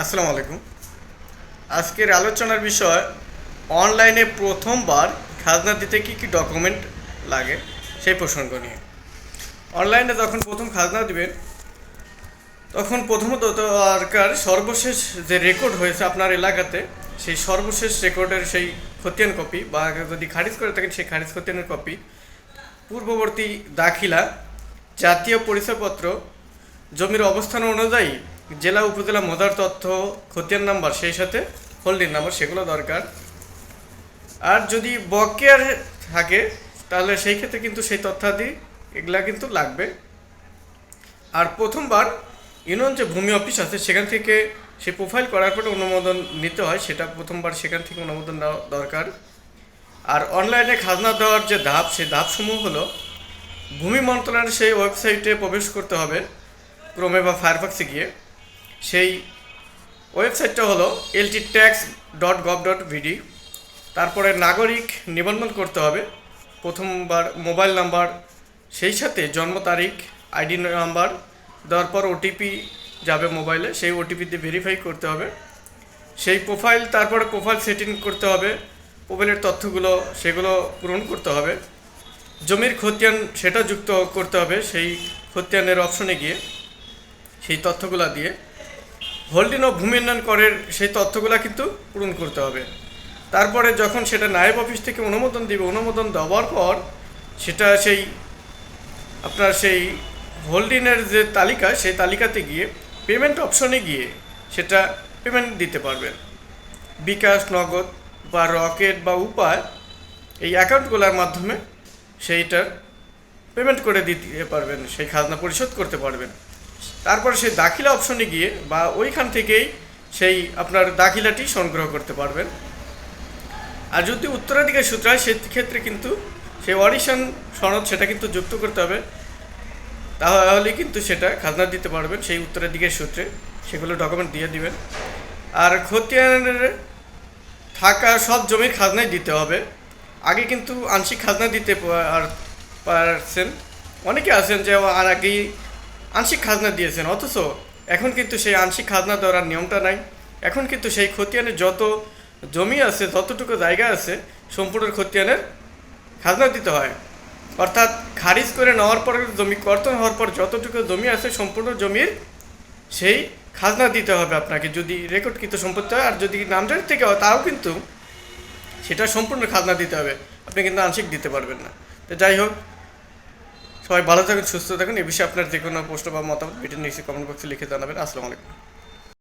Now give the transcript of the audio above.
আসসালামু আলাইকুম। আজকের আলোচনার বিষয়, অনলাইনে প্রথমবার খাজনা দিতে কি কি ডকুমেন্ট লাগে? সেই প্রসঙ্গ নিয়ে। অনলাইনে যখন প্রথম খাজনা দিবেন, তখন প্রথমত দরকার সর্বশেষ যে রেকর্ড হয়েছে আপনার এলাকাতে, সেই সর্বশেষ রেকর্ডের সেই খতিয়ান কপি বা যদি খারিজ করে থাকেন, সেই খারিজ খতিয়ানের কপি পূর্ববর্তী দাখিলা, জাতীয় পরিচয়পত্র, জমির অবস্থান অনুযায়ী জেলা উপজেলা মজার তথ্য, খতিয়ান নাম্বার সেই সাথে হোল্ডিং নাম্বার সেগুলো দরকার। আর যদি বকেয়ার থাকে, তাহলে সেই ক্ষেত্রে কিন্তু সেই তথ্যাদি এগুলা কিন্তু লাগবে। আর প্রথমবার ইউনিয়ন যে ভূমি অফিস আছে, সেখান থেকে সে প্রোফাইল করার পরে অনুমোদন নিতে হয়, সেটা প্রথমবার সেখান থেকে অনুমোদন দেওয়া দরকার। আর অনলাইনে খাজনা দেওয়ার যে ধাপ, সেই ধাপসমূহ হলো, ভূমি মন্ত্রণালয়ের সেই ওয়েবসাইটে প্রবেশ করতে হবে, ক্রমে বা ফায়ারফক্সে গিয়ে। সেই ওয়েবসাইটটা হলো LT tax dot gov dot BD তারপরে নাগরিক নিবন্ধন করতে হবে, প্রথমবার মোবাইল নাম্বার, সেই সাথে জন্ম তারিখ, আইডি নাম্বার, দেওয়ার পর ওটিপি যাবে মোবাইলে, সেই ওটিপি দিয়ে ভেরিফাই করতে হবে। সেই প্রোফাইল তারপরে প্রোফাইল সেটিং করতে হবে প্রোফাইলের তথ্যগুলো, সেগুলো পূরণ করতে হবে। জমির খতিয়ান, সেটা যুক্ত করতে হবে সেই খতিয়ানের অপশনে গিয়ে, সেই তথ্যগুলো দিয়ে। হোল্ডিং ও ভূমি উন্নয়ন করের সেই তথ্যগুলো কিন্তু পূরণ করতে হবে। তারপরে যখন সেটা নায়েব অফিস থেকে অনুমোদন দিবে, অনুমোদন দেওয়ার পর সেটা সেই আপনার সেই হোল্ডিংয়ের যে তালিকা, সেই তালিকাতে গিয়ে পেমেন্ট অপশনে গিয়ে সেটা পেমেন্ট দিতে পারবেন। বিকাশ, নগদ বা রকেট বা উপায় এই অ্যাকাউন্টগুলোর মাধ্যমে সেইটার পেমেন্ট করে দিতে পারবেন, সেই খাজনা পরিশোধ করতে পারবেন। তারপরে সেই দাখিলা অপশনে গিয়ে বা ওইখান থেকেই সেই আপনার দাখিলাটি সংগ্রহ করতে পারবেন। আর যদি উত্তরাধিকার সূত্র হয়, সেক্ষেত্রে কিন্তু সেই অডিশন সনদ সেটা কিন্তু যুক্ত করতে হবে। তাহলে কিন্তু সেটা খাজনা দিতে পারবেন সেই উত্তরাধিকার সূত্রে। সেগুলো ডকুমেন্ট দিয়ে দিবেন। আর খতিয়ানের থাকা সব জমির খাজনাই দিতে হবে। আগে কিন্তু আংশিক খাজনা দিতে পারছেন। অনেকে আছেন যে আর আগেই আংশিক খাজনা দিয়েছেন, অথচ এখন কিন্তু সেই আংশিক খাজনা দেওয়ার নিয়মটা নাই। এখন কিন্তু সেই খতিয়ানের যত জমি আছে যতটুকু জায়গা আছে, সম্পূর্ণ খতিয়ানের খাজনা দিতে হয়। অর্থাৎ খারিজ করে নেওয়ার পর, জমি কর্তন হওয়ার পর যতটুকু জমি আছে, সম্পূর্ণ জমির সেই খাজনা দিতে হবে আপনাকে, যদি রেকর্ডকৃত সম্পত্তি হয় আর যদি নামজারি থেকে হয়, তাও কিন্তু সেটা সম্পূর্ণ খাজনা দিতে হবে। আপনি কিন্তু আংশিক দিতে পারবেন না। তো যাই হোক সবাই ভালো থাকুন, সুস্থ থাকুন। এ বিষয়ে আপনার যে কোনো প্রশ্ন বা মতামত ভিডিও নিচে কমেন্ট বক্সে লিখে জানাবেন। আসসালামু আলাইকুম।